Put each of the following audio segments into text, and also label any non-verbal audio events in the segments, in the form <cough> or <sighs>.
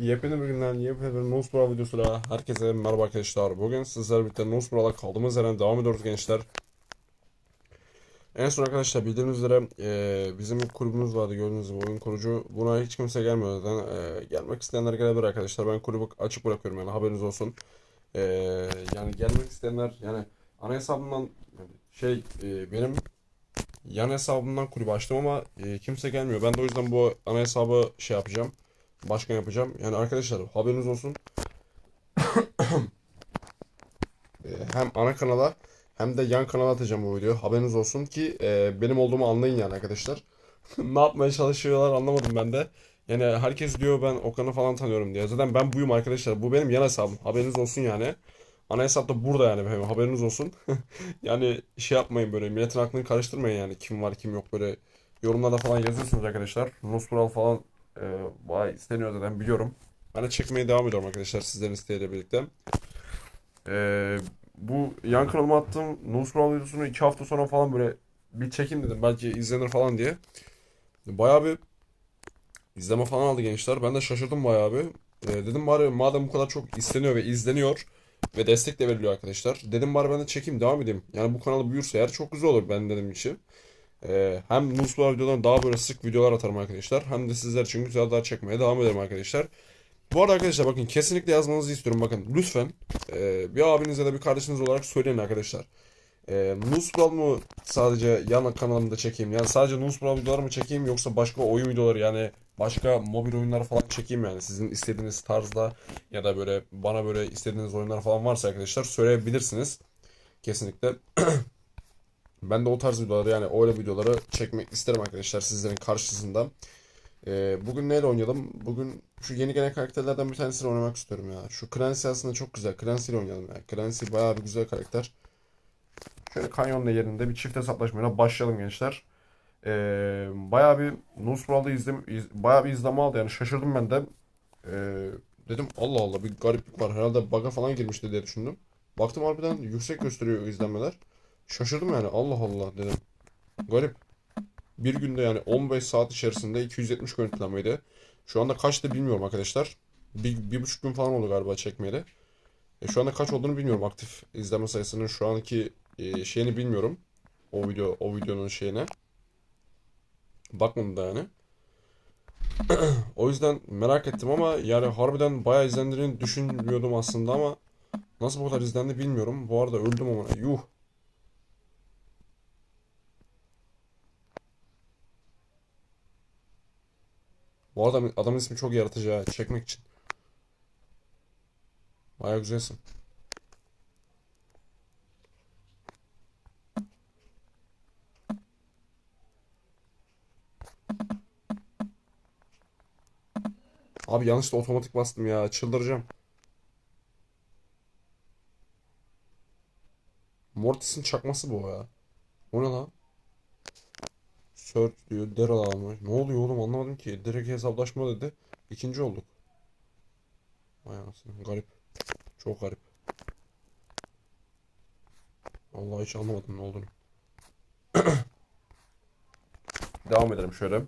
Yepyeni bir günden yepyeni bir Nusbra videosuyla herkese merhaba arkadaşlar. Bugün sizlerle birlikte Nusbra'la kaldığımız yerden devam ediyoruz gençler. En son arkadaşlar bildiğiniz üzere eee, bizim kulübümüz vardı gördüğünüz gibi oyun kurucu. Buna hiç kimse gelmiyor zaten. Eee, gelmek isteyenler gelebilir arkadaşlar. Ben kulübü açık bırakıyorum yani haberiniz olsun. Eee, yani gelmek isteyenler yani ana hesabımdan şey eee, benim yan hesabımdan kulübü açtım ama eee, kimse gelmiyor. Ben de o yüzden bu ana hesabı şey yapacağım. Başkan yapacağım. Yani arkadaşlar haberiniz olsun. <coughs> Ee, Hem ana kanala hem de yan kanala atacağım bu videoyu. Haberiniz olsun ki e, benim olduğumu anlayın yani arkadaşlar. <laughs> Ne yapmaya çalışıyorlar anlamadım ben de. Yani herkes diyor ben Okan'ı falan tanıyorum diye. Zaten ben buyum arkadaşlar. Bu benim yan hesabım. Haberiniz olsun yani. Ana hesap da burada yani benim. Haberiniz olsun. <laughs> Yani şey yapmayın böyle. Milletin aklını karıştırmayın yani. Kim var kim yok böyle. Yorumlarda falan yazıyorsunuz arkadaşlar. Nospural falan e, bayağı isteniyor zaten biliyorum. Ben de çekmeye devam ediyorum arkadaşlar sizlerin isteğiyle birlikte. E, bu yan kanalıma attığım Nospural videosunu iki hafta sonra falan böyle bir çekin dedim. Belki izlenir falan diye. Bayağı bir izleme falan aldı gençler. Ben de şaşırdım bayağı bir. E, dedim bari madem bu kadar çok isteniyor ve izleniyor ve destek de veriliyor arkadaşlar. Dedim bari ben de çekeyim devam edeyim. Yani bu kanal büyürse eğer çok güzel olur ben dedim için. Ee, hem Nusra videolarına daha böyle sık videolar atarım arkadaşlar. Hem de sizler için güzel daha çekmeye devam ederim arkadaşlar. Bu arada arkadaşlar bakın kesinlikle yazmanızı istiyorum. Bakın lütfen e, bir abiniz ya da bir kardeşiniz olarak söyleyin arkadaşlar. E, Nusral mı sadece yan kanalımda çekeyim? Yani sadece Nusral videoları mı çekeyim yoksa başka oyun videoları yani başka mobil oyunlar falan çekeyim yani sizin istediğiniz tarzda ya da böyle bana böyle istediğiniz oyunlar falan varsa arkadaşlar söyleyebilirsiniz. Kesinlikle. <clears throat> Ben de o tarz videoları yani öyle videoları çekmek isterim arkadaşlar sizlerin karşısında. Ee, bugün neyle oynayalım? Bugün şu yeni gelen karakterlerden bir tanesini oynamak istiyorum ya. Şu Clancy aslında çok güzel. Clancy ile oynayalım ya. Clancy bayağı bir güzel karakter. Şöyle kanyonla yerinde bir çift hesaplaşmayla başlayalım gençler. Ee, bayağı bir Nusral'da izlem iz, bayağı bir izleme aldı yani şaşırdım ben de. Ee, dedim Allah Allah bir gariplik var. Herhalde bug'a falan girmişti diye düşündüm. Baktım harbiden yüksek gösteriyor izlenmeler. Şaşırdım yani Allah Allah dedim. Garip. Bir günde yani 15 saat içerisinde 270 görüntülenmeydi. Şu anda kaçtı bilmiyorum arkadaşlar. Bir, bir buçuk gün falan oldu galiba çekmeyeli. E, şu anda kaç olduğunu bilmiyorum aktif izleme sayısının şu anki e, şeyini bilmiyorum. O video o videonun şeyine. Bakmadım da yani. <clears throat> O yüzden merak ettim ama yani harbiden bayağı izlendiğini düşünmüyordum aslında ama nasıl bu kadar izlendi bilmiyorum. Bu arada öldüm ama yuh. Bu adam, adamın ismi çok yaratıcı ha, çekmek için. Bayağı güzelsin. Abi yanlışlıkla otomatik bastım ya. Çıldıracağım. Mortis'in çakması bu ya. O ne lan? Search diyor. Daryl almış. Ne oluyor oğlum anlamadım ki. Direkt hesaplaşma dedi. İkinci olduk. Vay anasını. Garip. Çok garip. Vallahi hiç anlamadım ne olduğunu. <coughs> Devam edelim şöyle.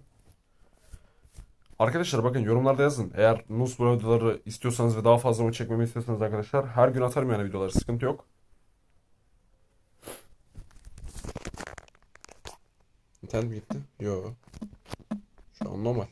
Arkadaşlar bakın yorumlarda yazın. Eğer Nus videoları istiyorsanız ve daha fazla mı çekmemi istiyorsanız arkadaşlar her gün atarım yani videoları. Sıkıntı yok. İnternet mi gitti? Yo. Şu an normal.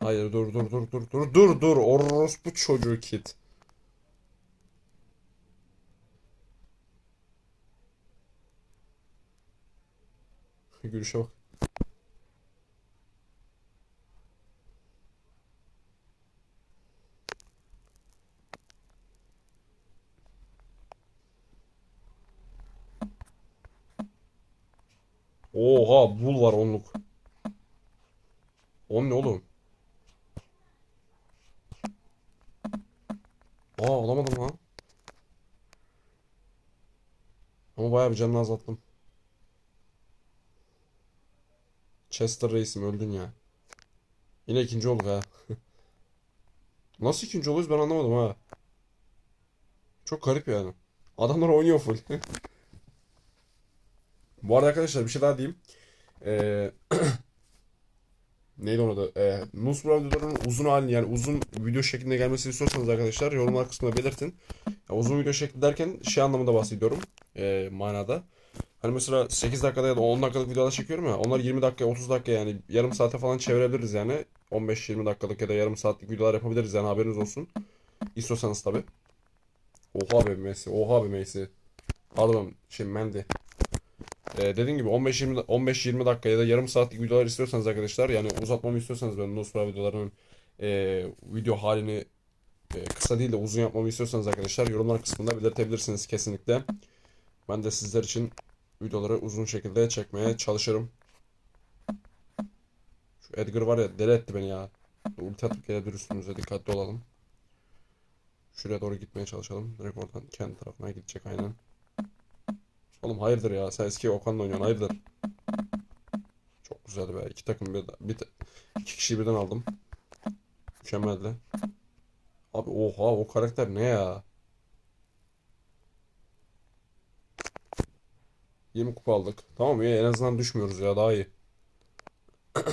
Hayır dur dur dur dur dur dur dur orospu çocuğu kit. Gülüşe bak. Oha bul var onluk. On ne oğlum? Aa alamadım lan. Ama bayağı bir canını azalttım. Chester reisim öldün ya. Yine ikinci olduk ha. <laughs> Nasıl ikinci oluyoruz ben anlamadım ha. Çok garip yani. Adamlar oynuyor full. <laughs> Bu arada arkadaşlar bir şey daha diyeyim. Ee, <clears throat> neydi onun adı? Ee, Nusra videolarının uzun halini yani uzun video şeklinde gelmesini istiyorsanız arkadaşlar yorumlar kısmına belirtin. Ya uzun video şekli derken şey anlamında bahsediyorum. Ee, manada. Hani mesela 8 dakikada ya da 10 dakikalık videolar çekiyorum ya. Onlar 20 dakika 30 dakika yani yarım saate falan çevirebiliriz yani. 15-20 dakikalık ya da yarım saatlik videolar yapabiliriz yani haberiniz olsun. İstiyorsanız tabii. Oha be Messi. Oha be Messi. Pardon şey Mendy. Ee, dediğim gibi 15-20 15-20 dakika ya da yarım saatlik videolar istiyorsanız arkadaşlar yani uzatmamı istiyorsanız ben Nusra videolarının e, video halini e, kısa değil de uzun yapmamı istiyorsanız arkadaşlar yorumlar kısmında belirtebilirsiniz kesinlikle. Ben de sizler için videoları uzun şekilde çekmeye çalışırım. Şu Edgar var ya deli etti beni ya. Ulti atıp gelebilir üstümüze dikkatli olalım. Şuraya doğru gitmeye çalışalım. Direkt oradan kendi tarafına gidecek aynen. Oğlum hayırdır ya sen eski Okan'la oynuyorsun hayırdır. Çok güzeldi be. İki takım bir, bir iki kişiyi birden aldım. Mükemmeldi. Abi oha o karakter ne ya? 20 kupa aldık. Tamam ya en azından düşmüyoruz ya daha iyi. <clears throat>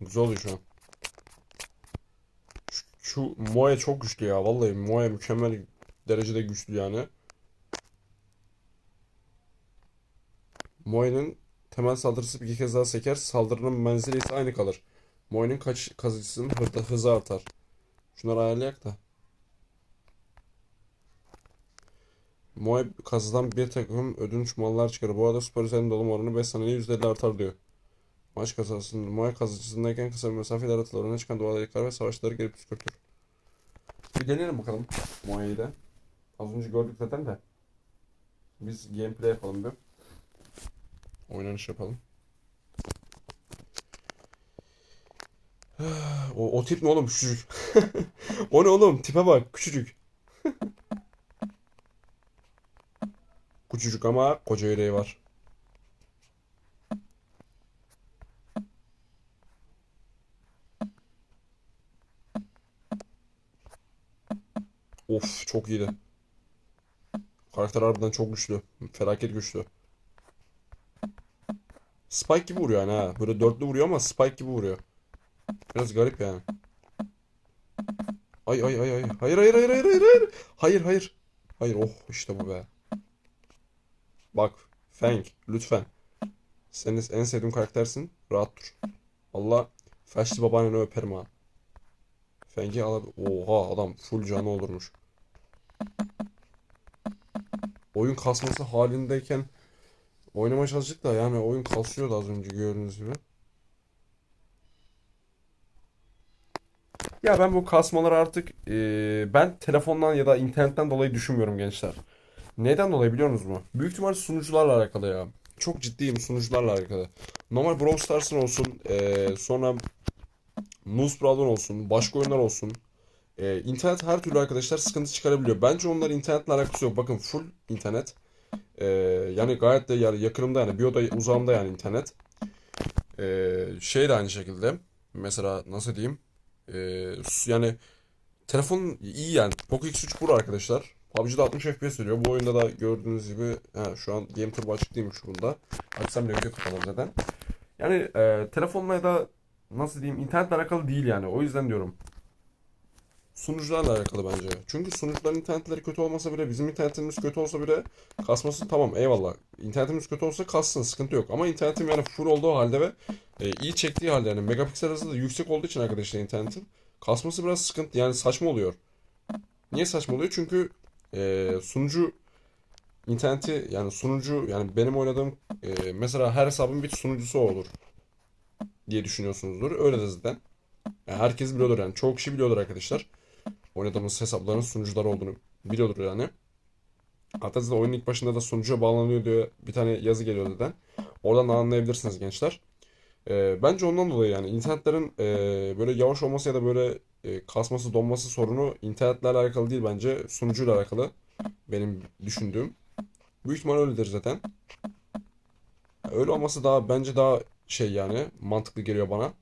Güzel oluyor şu an. Şu, şu Moe çok güçlü ya. Vallahi Moe mükemmel derecede güçlü yani. Moe'nin temel saldırısı bir kez daha seker. Saldırının menzili ise aynı kalır. Moe'nin kaç kazıcısının hızı artar. Şunları ayarlayak da. Moe kazıdan bir takım ödünç mallar çıkarır. Bu arada süper özelliğin dolum oranı 5 saniyede %50 artar diyor. Maç kazasında Moe kazıcısındayken kısa bir mesafeyle aratılır. Öne çıkan duvarları yıkar ve savaşları gelip püskürtür. Bir deneyelim bakalım Moe'yi de. Az önce gördük zaten de. Biz gameplay yapalım bir. Oynanış yapalım. <sighs> O, o tip ne oğlum küçücük. <laughs> O ne oğlum tipe bak küçücük. <laughs> Küçücük ama koca yüreği var. Of çok iyiydi. Karakter harbiden çok güçlü. Felaket güçlü. Spike gibi vuruyor yani ha. Böyle dörtlü vuruyor ama Spike gibi vuruyor. Biraz garip yani. Ay ay ay ay. Hayır hayır hayır hayır hayır hayır. Hayır hayır. Oh işte bu be. Bak Fang lütfen. Senin en sevdiğim karaktersin. Rahat dur. Allah Felçli babaanneni öperim ha. Fang'i al. Oha adam full canı olurmuş. Oyun kasması halindeyken oynamaya çalıştık da yani oyun kasıyordu az önce gördüğünüz gibi. Ya ben bu kasmaları artık e, ben telefondan ya da internetten dolayı düşünmüyorum gençler. Neden dolayı biliyor musunuz mu? Büyük ihtimal sunucularla alakalı ya. Çok ciddiyim sunucularla alakalı. Normal Brawl Stars'ın olsun, e, sonra Moose Brawl'dan olsun, başka oyunlar olsun. E, internet her türlü arkadaşlar sıkıntı çıkarabiliyor. Bence onlar internetle alakası yok. Bakın full internet. E, yani gayet de yani yakınımda yani bir oda uzağımda yani internet. E, şey de aynı şekilde. Mesela nasıl diyeyim? E, yani telefon iyi yani. Poco X3 Pro arkadaşlar. PUBG'de 60 FPS veriyor. Bu oyunda da gördüğünüz gibi ha, şu an Game Turbo açık değilmiş bunda. Açsam bile video kapalı zaten. Yani e, telefonla ya da nasıl diyeyim internetle alakalı değil yani. O yüzden diyorum. Sunucularla alakalı bence. Çünkü sunucuların internetleri kötü olmasa bile bizim internetimiz kötü olsa bile kasması tamam eyvallah. İnternetimiz kötü olsa kassın sıkıntı yok. Ama internetim yani full olduğu halde ve e, iyi çektiği halde yani megapiksel hızı da yüksek olduğu için arkadaşlar internetin kasması biraz sıkıntı yani saçma oluyor. Niye saçma oluyor? Çünkü e, sunucu interneti yani sunucu yani benim oynadığım e, mesela her hesabın bir sunucusu olur diye düşünüyorsunuzdur. Öyle de zaten. Yani herkes biliyordur yani. Çoğu kişi biliyordur arkadaşlar. Oynadığımız hesapların sunucuları olduğunu biliyordur yani. Hatta zaten oyunun ilk başında da sunucuya bağlanıyor diye bir tane yazı geliyor zaten. Oradan da anlayabilirsiniz gençler. E, bence ondan dolayı yani internetlerin e, böyle yavaş olması ya da böyle e, kasması donması sorunu internetle alakalı değil bence sunucuyla alakalı benim düşündüğüm. Büyük ihtimal öyledir zaten. Öyle olması daha bence daha şey yani mantıklı geliyor bana.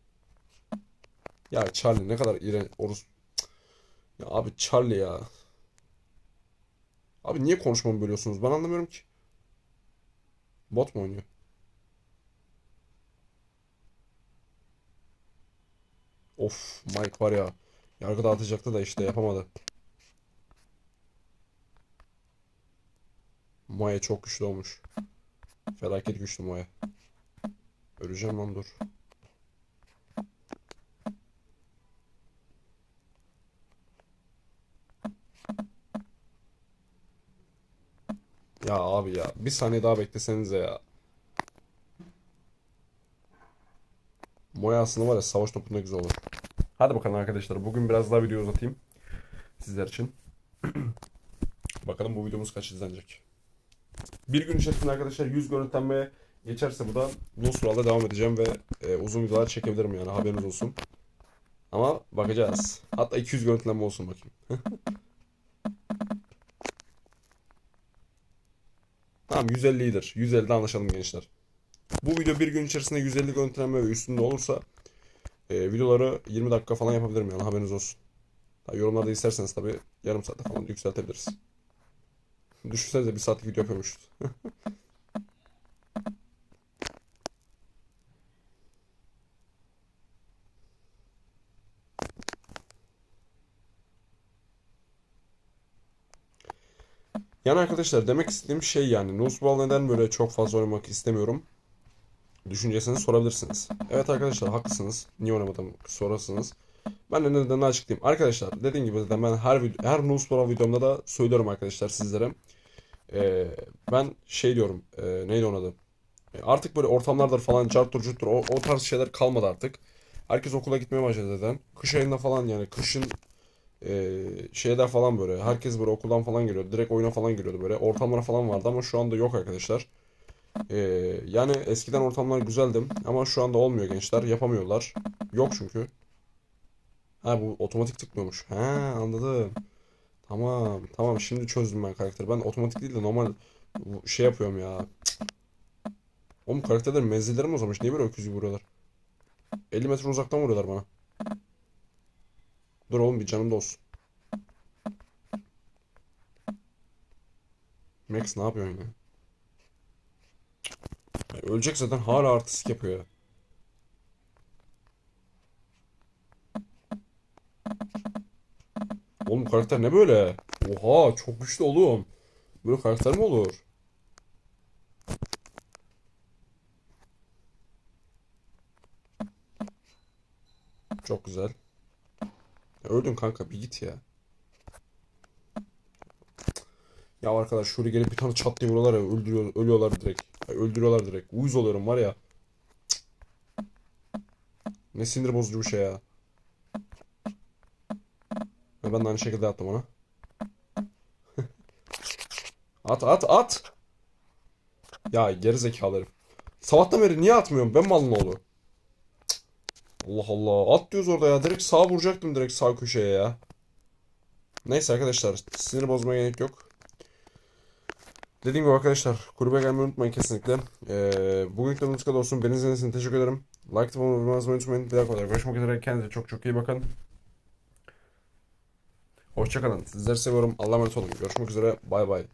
Ya Charlie ne kadar iğrenç. Orus... Ya abi Charlie ya. Abi niye konuşmamı bölüyorsunuz? Ben anlamıyorum ki. Bot mu oynuyor? Of Mike var ya. Yargı dağıtacaktı da işte yapamadı. Moe çok güçlü olmuş. Felaket güçlü Moe. Öleceğim lan dur. Ya abi ya. Bir saniye daha beklesenize ya. Moe aslında var ya savaş topunda güzel olur. Hadi bakalım arkadaşlar. Bugün biraz daha video uzatayım. Sizler için. <clears throat> Bakalım bu videomuz kaç izlenecek. Bir gün içerisinde arkadaşlar 100 görüntülenmeye geçerse bu da Nusral'da devam edeceğim ve e, uzun videolar çekebilirim yani haberiniz olsun. Ama bakacağız. Hatta 200 görüntülenme olsun bakayım. <laughs> Tamam 150'dir. 150'de anlaşalım gençler. Bu video bir gün içerisinde 150 görüntülenme ve üstünde olursa e, videoları 20 dakika falan yapabilirim yani haberiniz olsun. Ha, yorumlarda isterseniz tabii yarım saate falan yükseltebiliriz. Düşünsenize bir saatlik video yapıyormuşuz. <laughs> Yani arkadaşlar demek istediğim şey yani Nuzball neden böyle çok fazla oynamak istemiyorum düşüncesini sorabilirsiniz. Evet arkadaşlar haklısınız. Niye oynamadım sorasınız. Ben de nedenini açıklayayım. Arkadaşlar dediğim gibi zaten ben her video, her Nuzball videomda da söylüyorum arkadaşlar sizlere. Ee, ben şey diyorum e, neydi onun adı? E, Artık böyle ortamlardır falan carttur curttur o, o tarz şeyler kalmadı artık. Herkes okula gitmeye başladı zaten. Kış ayında falan yani kışın e, şeyler falan böyle. Herkes böyle okuldan falan geliyordu. Direkt oyuna falan giriyordu böyle. Ortamlar falan vardı ama şu anda yok arkadaşlar. E, yani eskiden ortamlar güzeldi ama şu anda olmuyor gençler. Yapamıyorlar. Yok çünkü. Ha bu otomatik tıklıyormuş. Ha anladım. Tamam. Tamam şimdi çözdüm ben karakteri. Ben otomatik değil de normal şey yapıyorum ya. Oğlum karakterlerin menzilleri mi uzamış? Niye böyle öküz gibi vuruyorlar? 50 metre uzaktan vuruyorlar bana. Dur oğlum bir canım da olsun. Max ne yapıyorsun ya? Ölecek zaten hala artistik yapıyor ya. Oğlum karakter ne böyle? Oha çok güçlü oğlum. Böyle karakter mi olur? Çok güzel. Ya öldün kanka bir git ya. Ya arkadaş şuraya gelip bir tane çat diye ya öldürüyor, ölüyorlar direkt. Öldürüyorlar direkt. Uyuz oluyorum var ya. Ne sinir bozucu bir şey ya. Ben de aynı şekilde attım ona. <laughs> At at at. Ya geri zekalı herif. Sabahtan beri niye atmıyorum? Ben malın oğlu. Allah Allah. At diyoruz orada ya. Direkt sağa vuracaktım direkt sağ köşeye ya. Neyse arkadaşlar. Sinir bozmaya gerek yok. Dediğim gibi arkadaşlar kulübe gelmeyi unutmayın kesinlikle. Ee, bugünlük de bu kadar olsun. Beni izlediğiniz için teşekkür ederim. Like olmayı unutmayın. Bir dahaki kadar görüşmek üzere. Kendinize çok çok iyi bakın. Hoşçakalın. Sizleri seviyorum. Allah'a emanet olun. Görüşmek üzere. Bay bay.